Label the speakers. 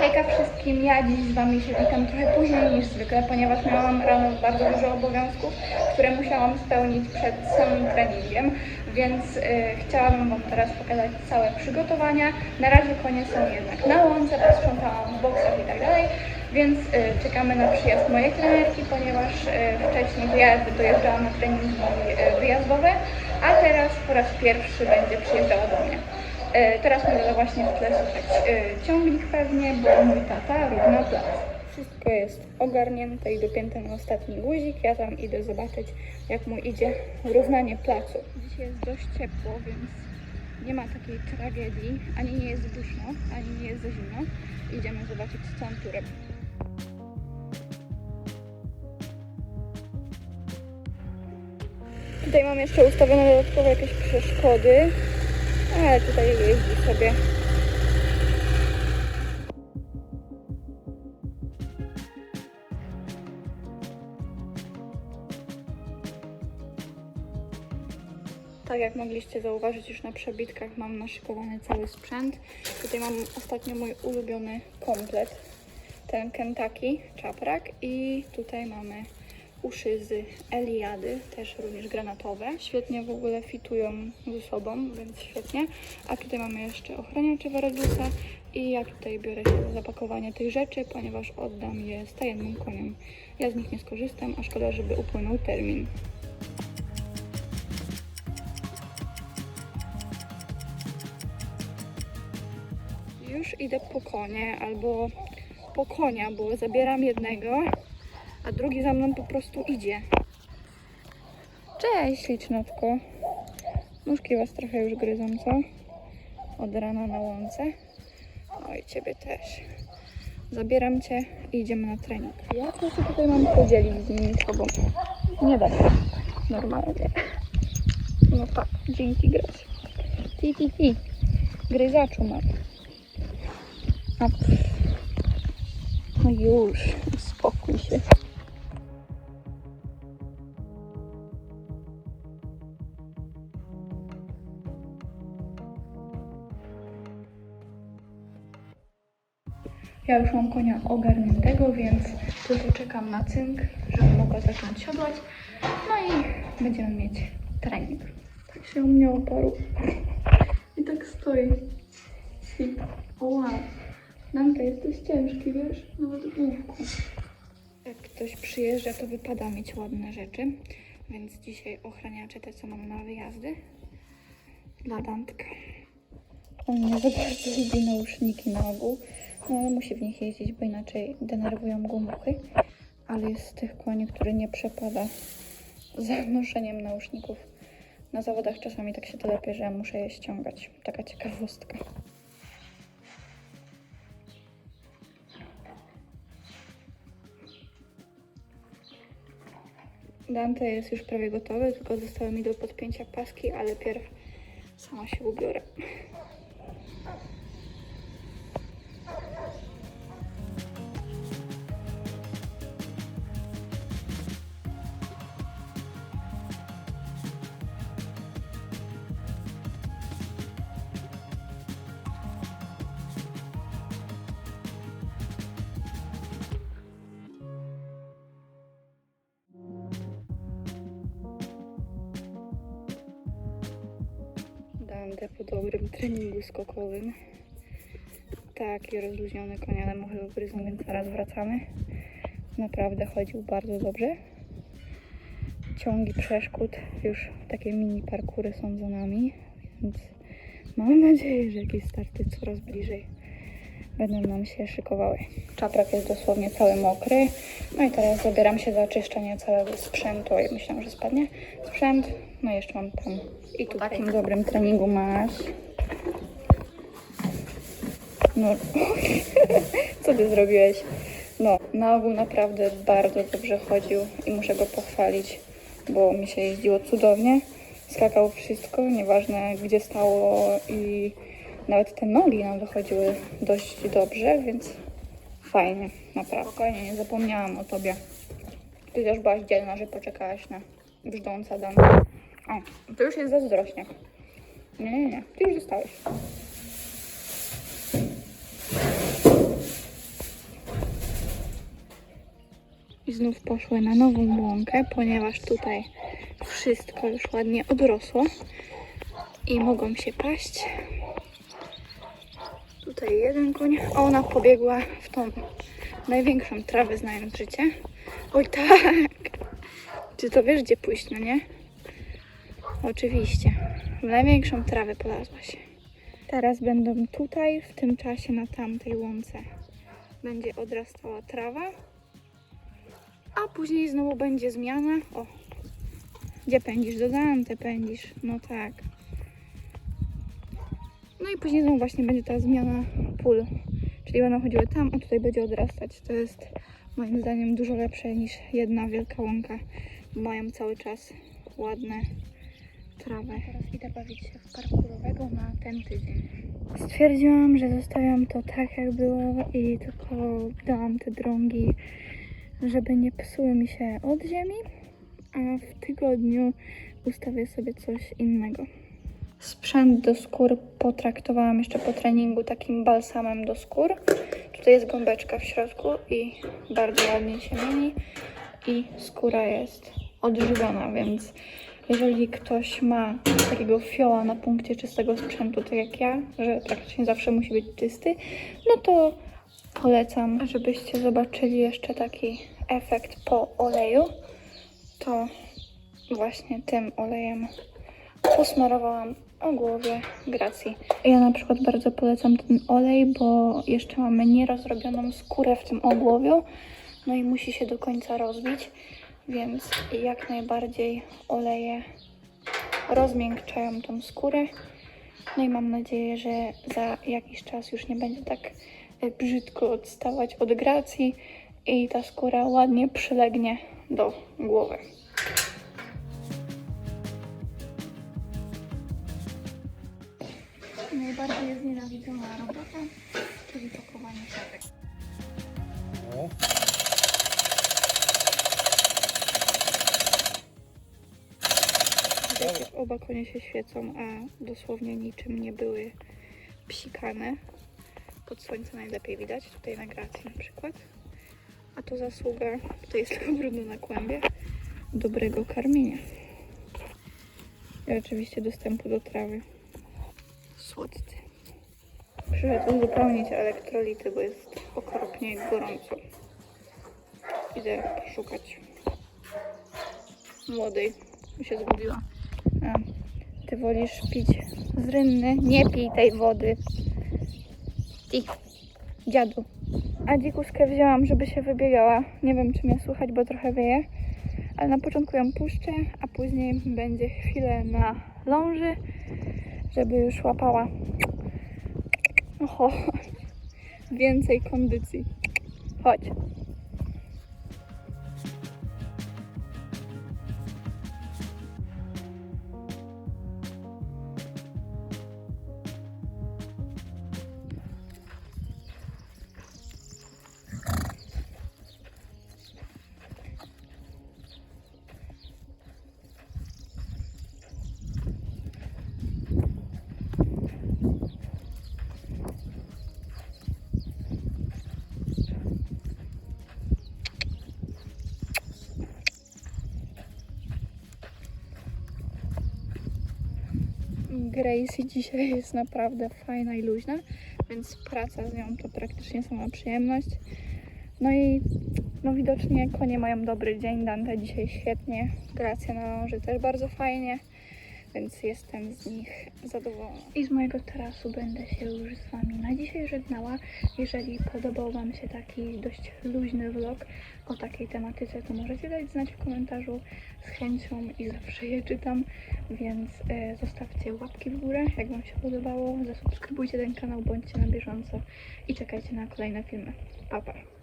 Speaker 1: Hejka wszystkim, ja dziś z Wami się witam trochę później niż zwykle, ponieważ miałam rano bardzo dużo obowiązków, które musiałam spełnić przed samym treningiem, więc y, chciałabym Wam teraz pokazać całe przygotowania. Na razie konie są jednak na łące, posprzątałam w boksach i tak dalej, więc y, czekamy na przyjazd mojej trenerki, ponieważ y, wcześniej wyjazdy dojeżdżałam na treningi y, wyjazdowe, a teraz po raz pierwszy będzie przyjeżdżała do mnie. E, Teraz możecie właśnie w tle słuchać e, ciągnik pewnie, bo mój tata równa plac. Wszystko jest ogarnięte i dopięte na ostatni guzik. Ja tam idę zobaczyć, jak mu idzie równanie placu. Dzisiaj jest dość ciepło, więc nie ma takiej tragedii. Ani nie jest duszno, ani nie jest za zimno. Idziemy zobaczyć, co on tu robi. Tutaj mam jeszcze ustawione dodatkowe jakieś przeszkody. Ale tutaj jeździ sobie. Tak jak mogliście zauważyć już na przebitkach mam naszykowany cały sprzęt. Tutaj mam ostatnio mój ulubiony komplet. Ten Kentucky czaprak i tutaj mamy uszy z Eliady, też również granatowe. Świetnie w ogóle fitują ze sobą, więc świetnie. A tutaj mamy jeszcze ochraniacze Varadusa i ja tutaj biorę się za zapakowanie tych rzeczy, ponieważ oddam je stajennym koniom. Ja z nich nie skorzystam, a szkoda, żeby upłynął termin. Już idę po konie albo po konia, bo zabieram jednego, a drugi za mną po prostu idzie. Cześć, ślicznotko. Nóżki was trochę już gryzą, co? Od rana na łące. Oj, ciebie też. Zabieram cię i idziemy na trening. Ja się tutaj mam podzielić z nimi sobą? Nie da się. Normalnie. No tak, dzięki Gracie. Ti, ti, ti. Gryzaczu mam. A, no już, uspokój się. Ja już mam konia ogarniętego, więc tylko czekam na cynk, żeby mogła zacząć siodłać. No i będziemy mieć trening. Tak się u mnie oparł. I tak stoi. I, wow. Nanka, jesteś ciężki, wiesz? Nawet w główku. Jak ktoś przyjeżdża, to wypada mieć ładne rzeczy. Więc dzisiaj ochraniacze te, co mam na wyjazdy. Dla Dantka. On nie za bardzo lubi nauszniki na ogół. No ale musi w nich jeździć, bo inaczej denerwują go muchy. Ale jest z tych koni, który nie przepada za noszeniem nauszników. Na zawodach czasami tak się telepie, że ja muszę je ściągać. Taka ciekawostka. Dante jest już prawie gotowy, tylko zostały mi do podpięcia paski, ale pierw sama się ubiorę. Po dobrym treningu skokowym. Taki rozluźniony ale muchy go gryzą, więc zaraz wracamy. Naprawdę chodził bardzo dobrze. Ciągi przeszkód, już takie mini parkury są za nami, więc mam nadzieję, że jakieś starty coraz bliżej będą nam się szykowały. Czaprak jest dosłownie cały mokry. No i teraz zabieram się za czyszczenie całego sprzętu. I myślałam, że spadnie sprzęt. No i jeszcze mam tam i tu w takim dobrym treningu masz. No, co ty zrobiłeś? No, na ogół naprawdę bardzo dobrze chodził i muszę go pochwalić, bo mi się jeździło cudownie. Skakał wszystko, nieważne gdzie stało i nawet te nogi nam wychodziły dość dobrze, więc fajnie, naprawdę. Spokojnie, nie zapomniałam o tobie. Ty też byłaś dzielna, że poczekałaś na brzdąca dana. O, to już jest zazdrośnie. Nie, nie, nie, ty już zostałeś. I znów poszły na nową łąkę, ponieważ tutaj wszystko już ładnie odrosło i mogą się paść. Tutaj jeden koń, a ona pobiegła w tą największą trawę, znając życie. Oj tak! Czy to wiesz, gdzie pójść, no nie? Oczywiście. W największą trawę polazła się. Teraz będą tutaj, w tym czasie na tamtej łące będzie odrastała trawa, a później znowu będzie zmiana. O, gdzie pędzisz? Do Dante pędzisz. No tak. No i później znowu właśnie będzie ta zmiana pól. Czyli będą chodziły tam, a tutaj będzie odrastać. To jest moim zdaniem dużo lepsze niż jedna wielka łąka. Mają cały czas ładne trawę. Teraz idę bawić się w parkurowego na ten tydzień. Stwierdziłam, że zostawiam to tak jak było i tylko dałam te drągi, żeby nie psuły mi się od ziemi, a w tygodniu ustawię sobie coś innego. Sprzęt do skór potraktowałam jeszcze po treningu takim balsamem do skór. Tutaj jest gąbeczka w środku i bardzo ładnie się mieni i skóra jest odżywiona, więc jeżeli ktoś ma takiego fioła na punkcie czystego sprzętu, tak jak ja, że praktycznie zawsze musi być czysty, no to polecam, żebyście zobaczyli jeszcze taki efekt po oleju. To właśnie tym olejem posmarowałam o głowie Gracji. Ja na przykład bardzo polecam ten olej, bo jeszcze mamy nierozrobioną skórę w tym ogłowiu, no i musi się do końca rozbić, więc jak najbardziej oleje rozmiękczają tą skórę. No i mam nadzieję, że za jakiś czas już nie będzie tak e, brzydko odstawać od Gracji i ta skóra ładnie przylegnie do głowy. Najbardziej znienawidzona robota, czyli pakowanie siatek.
Speaker 2: No.
Speaker 1: Oba konie się świecą, a dosłownie niczym nie były psikane. Pod słońce najlepiej widać, tutaj na gracji na przykład. A to zasługa, tutaj jest tylko brudno na kłębie, dobrego karmienia. I oczywiście dostępu do trawy. Słodcy. Przyszedł uzupełnić elektrolity, bo jest okropnie gorąco. Idę poszukać młodej. Się zgubiła. A, ty wolisz pić z rynny? Nie pij tej wody. Ty, dziadu. A dzikuskę wzięłam, żeby się wybiegała. Nie wiem, czy mnie słychać, bo trochę wieje. Ale na początku ją puszczę, a później będzie chwilę na ląży, żeby już łapała Oho, więcej kondycji. Chodź. Gracie dzisiaj jest naprawdę fajna i luźna, więc praca z nią to praktycznie sama przyjemność. No i no widocznie konie mają dobry dzień, Dante dzisiaj świetnie, Gracja na ląży też bardzo fajnie, więc jestem z nich zadowolona. I z mojego tarasu będę się już z Wami na dzisiaj żegnała. Jeżeli podobał Wam się taki dość luźny vlog o takiej tematyce, to możecie dać znać w komentarzu z chęcią i zawsze je czytam, więc e, zostawcie łapki w górę, jak Wam się podobało, zasubskrybujcie ten kanał, bądźcie na bieżąco i czekajcie na kolejne filmy. Pa, pa!